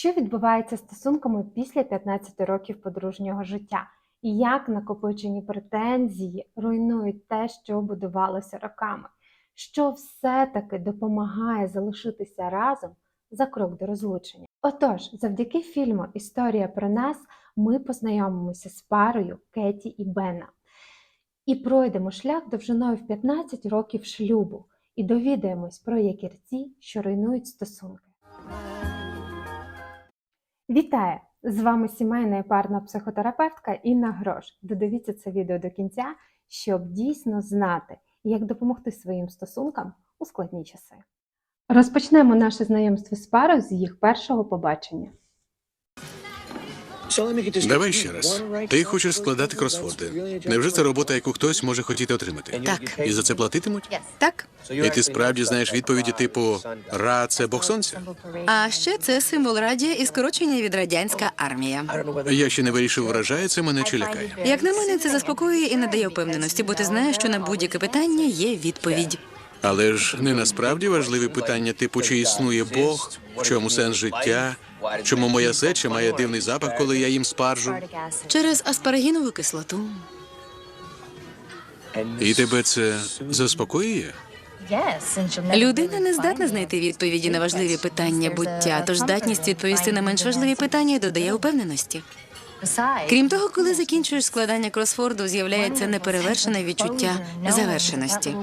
Що відбувається стосунками після 15 років подружнього життя? І як накопичені претензії руйнують те, що будувалося роками? Що все-таки допомагає залишитися разом за крок до розлучення? Отож, завдяки фільму Історія про нас ми познайомимося з парою Кеті і Бена і пройдемо шлях довжиною в 15 років шлюбу і довідаємось про якірці, що руйнують стосунки. Вітаю! З вами сімейна і парна психотерапевтка Інна Грош. Додивіться це відео до кінця, щоб дійсно знати, як допомогти своїм стосункам у складні часи. Розпочнемо наше знайомство з парою з їх першого побачення. Давай ще раз. Ти хочеш складати кросворди. Невже це робота, яку хтось може хотіти отримати? Так. І за це платитимуть? Так. І ти справді знаєш відповіді типу Ра це Бог сонця? А ще це символ радія і скорочення від радянська армія. Я ще не вирішив, вражає це мене чи лякає. Як на мене, це заспокоює і надає впевненості, бо ти знаєш, що на будь-яке питання є відповідь. Але ж не насправді важливі питання, типу, чи існує Бог, в чому сенс життя, чому моя сеча має дивний запах, коли я їм спаржу. Через аспарагінову кислоту. І тебе це заспокоює? Людина не здатна знайти відповіді на важливі питання буття, тож здатність відповісти на менш важливі питання додає впевненості. Крім того, коли закінчуєш складання кросфорду, з'являється неперевершене відчуття завершеності.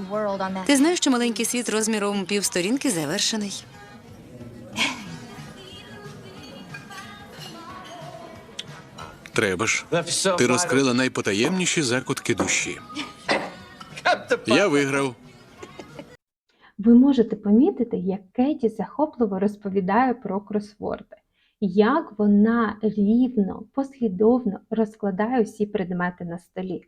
Ти знаєш, що маленький світ розміром півсторінки завершений. Треба ж. Ти розкрила найпотаємніші закутки душі. Я виграв. Ви можете помітити, як Кеті захопливо розповідає про кросворди, як вона рівно, послідовно розкладає усі предмети на столі.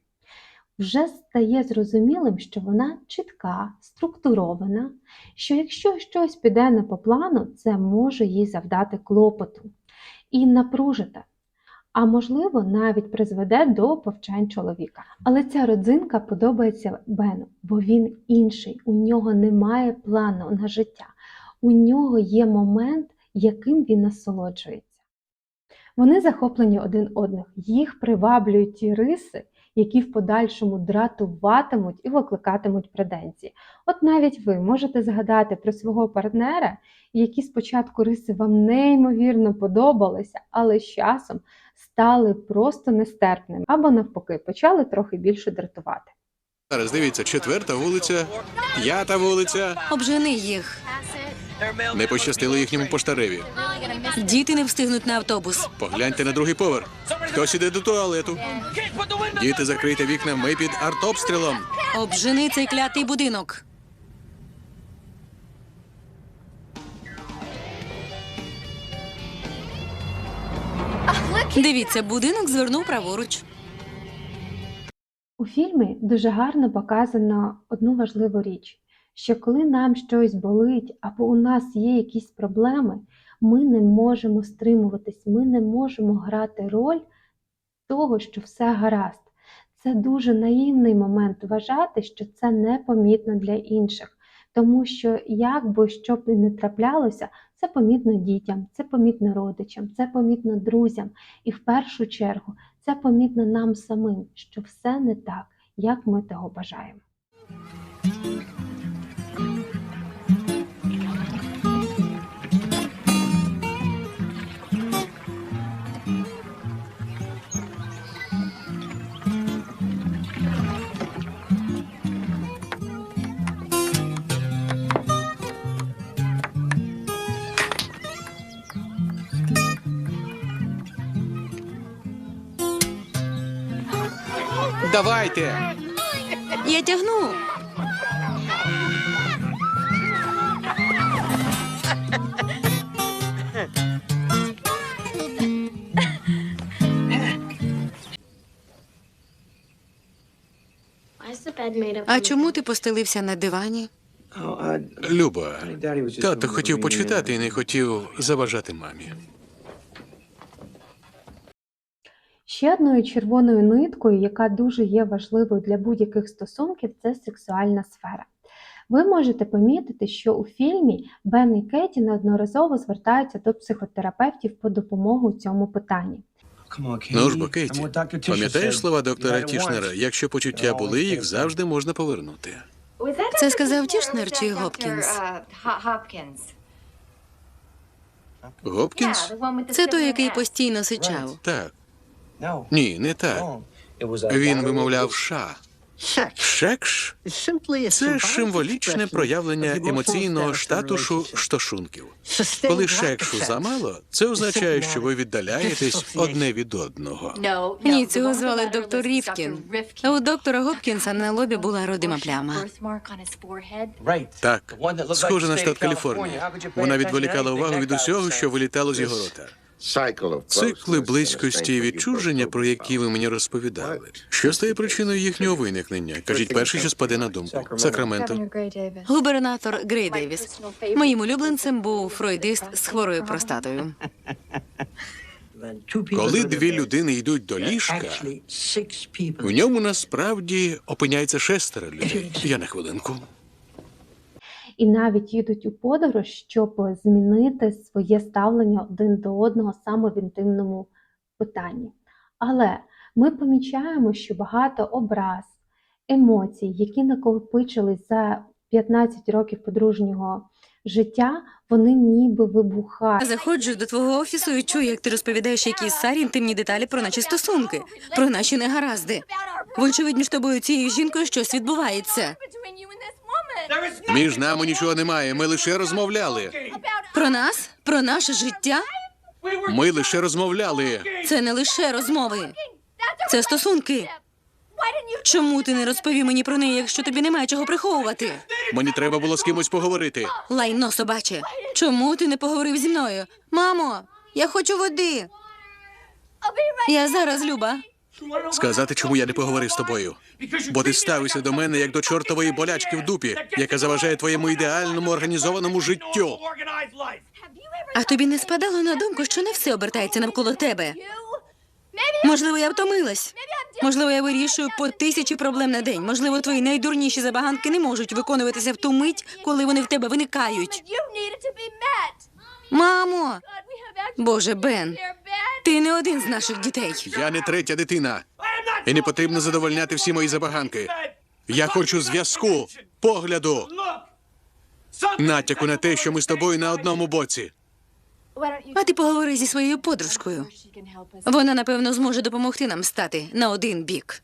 Вже стає зрозумілим, що вона чітка, структурована, що якщо щось піде не по плану, це може їй завдати клопоту і напружити, а можливо навіть призведе до повчань чоловіка. Але ця родзинка подобається Бену, бо він інший, у нього немає плану на життя, у нього є момент, яким він насолоджується. Вони захоплені один одних, їх приваблюють ті риси, які в подальшому дратуватимуть і викликатимуть претензії. От навіть ви можете згадати про свого партнера, які спочатку риси вам неймовірно подобалися, але з часом стали просто нестерпними або навпаки почали трохи більше дратувати. Зараз дивіться, четверта вулиця, п'ята вулиця. Обжени їх. Не пощастило їхньому поштареві. Діти не встигнуть на автобус. Погляньте на другий поверх. Хтось іде до туалету. Діти, закрийте вікна, ми під артобстрілом. Обжени цей клятий будинок. Дивіться, будинок звернув праворуч. У фільмі дуже гарно показано одну важливу річ, що коли нам щось болить або у нас є якісь проблеми, ми не можемо стримуватись, ми не можемо грати роль того, що все гаразд. Це дуже наївний момент вважати, що це непомітно для інших. Тому що, як би що б не траплялося, це помітно дітям, це помітно родичам, це помітно друзям. І в першу чергу це помітно нам самим, що все не так, як ми того бажаємо. Давайте. Я тягну. А чому ти постелився на дивані? Люба, тато хотів почитати і не хотів заважати мамі. Ще одною червоною ниткою, яка дуже є важливою для будь-яких стосунків, це сексуальна сфера. Ви можете помітити, що у фільмі Бен і Кеті неодноразово звертаються до психотерапевтів по допомогу у цьому питанні. Ну ж бо, Кейті, пам'ятаєш слова доктора Тішнера? Якщо почуття були, їх завжди можна повернути. Це сказав Тішнер чи Гопкінс? Гопкінс? Це той, який постійно сичав. Так. Ні, не так. Він вимовляв ша. Шекш це символічне проявлення емоційного статусу стосунків. Коли шекшу замало, це означає, що ви віддаляєтесь одне від одного. Ні, цього звали доктор Рівкін. У доктора Гопкінса на лобі була родима пляма. Так, схоже на штат Каліфорнія. Вона відволікала увагу від усього, що вилітало з його рота. Цикли близькості і відчуження, про які ви мені розповідали. Що стає причиною їхнього виникнення? Кажіть перше, що спаде на думку. Сакраменто. Губернатор Грей Девіс. Моїм улюбленцем був фройдист з хворою простатою. Коли дві людини йдуть до ліжка, в ньому насправді опиняється шестеро людей. Я на хвилинку. І навіть їдуть у подорож, щоб змінити своє ставлення один до одного саме в інтимному питанні. Але ми помічаємо, що багато образ, емоцій, які накопичились за 15 років подружнього життя, вони ніби вибухають. Заходжу до твого офісу і чую, як ти розповідаєш якісь сарі інтимні деталі про наші стосунки, про наші негаразди. Вочевидь, між тобою цією жінкою щось відбувається. Між нами нічого немає. Ми лише розмовляли. Про нас, про наше життя. Ми лише розмовляли. Це не лише розмови, це стосунки. Чому ти не розповів мені про неї, якщо тобі немає чого приховувати? Мені треба було з кимось поговорити. Лайно собаче. Чому ти не поговорив зі мною? Мамо, я хочу води. Я зараз, Люба. Сказати, чому я не поговорив з тобою. Бо ти ставишся до мене як до чортової болячки в дупі, яка заважає твоєму ідеальному організованому життю. А тобі не спадало на думку, що не все обертається навколо тебе. Можливо, я втомилась. Можливо, я вирішую по тисячі проблем на день. Можливо, твої найдурніші забаганки не можуть виконуватися в ту мить, коли вони в тебе виникають. Мамо, Боже, Бен, ти не один з наших дітей. Я не третя дитина. І не потрібно задовольняти всі мої забаганки. Я хочу зв'язку, погляду, натяку на те, що ми з тобою на одному боці. А ти поговори зі своєю подружкою. Вона, напевно, зможе допомогти нам стати на один бік.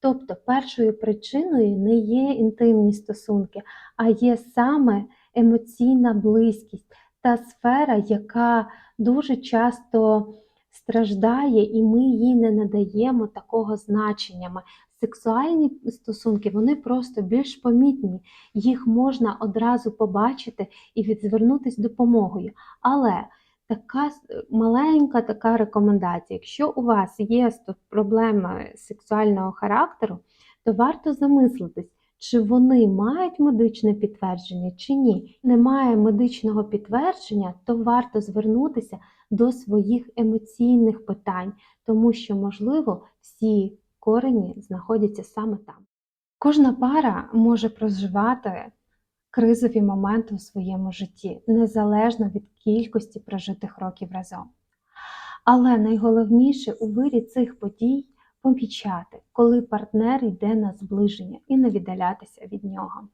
Тобто першою причиною не є інтимні стосунки, а є саме емоційна близькість, та сфера, яка дуже часто страждає, і ми їй не надаємо такого значення. Сексуальні стосунки вони просто більш помітні, їх можна одразу побачити і відзвернутися допомогою. Але така маленька така рекомендація: якщо у вас є проблеми сексуального характеру, то варто замислитись, чи вони мають медичне підтвердження чи ні. Немає медичного підтвердження, то варто звернутися до своїх емоційних питань, тому що, можливо, всі корені знаходяться саме там. Кожна пара може проживати кризові моменти у своєму житті, незалежно від кількості прожитих років разом. Але найголовніше у вирі цих подій помічати, коли партнер йде на зближення і не віддалятися від нього.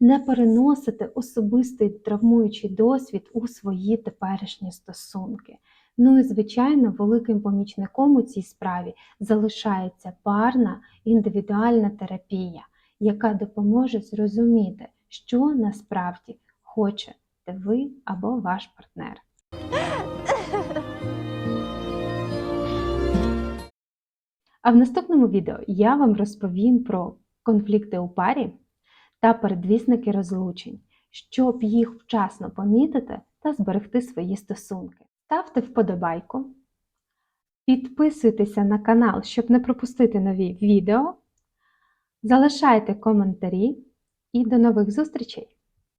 Не переносити особистий травмуючий досвід у свої теперішні стосунки. Ну і, звичайно, великим помічником у цій справі залишається парна індивідуальна терапія, яка допоможе зрозуміти, що насправді хочете ви або ваш партнер. А в наступному відео я вам розповім про конфлікти у парі та передвісники розлучень, щоб їх вчасно помітити та зберегти свої стосунки. Ставте вподобайку, підписуйтеся на канал, щоб не пропустити нові відео, залишайте коментарі і до нових зустрічей!